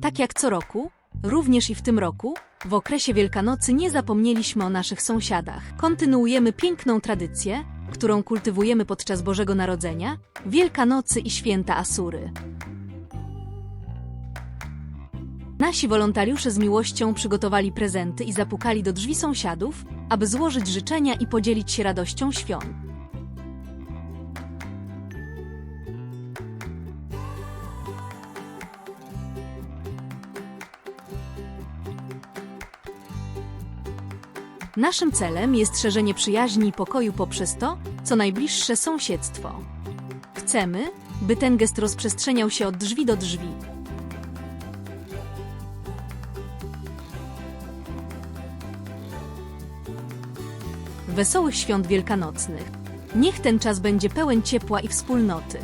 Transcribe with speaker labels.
Speaker 1: Tak jak co roku, również i w tym roku, w okresie Wielkanocy nie zapomnieliśmy o naszych sąsiadach. Kontynuujemy piękną tradycję, którą kultywujemy podczas Bożego Narodzenia, Wielkanocy i Święta Asury. Nasi wolontariusze z miłością przygotowali prezenty i zapukali do drzwi sąsiadów, aby złożyć życzenia i podzielić się radością świąt. Naszym celem jest szerzenie przyjaźni i pokoju poprzez to, co najbliższe sąsiedztwo. Chcemy, by ten gest rozprzestrzeniał się od drzwi do drzwi. Wesołych świąt wielkanocnych. Niech ten czas będzie pełen ciepła i wspólnoty.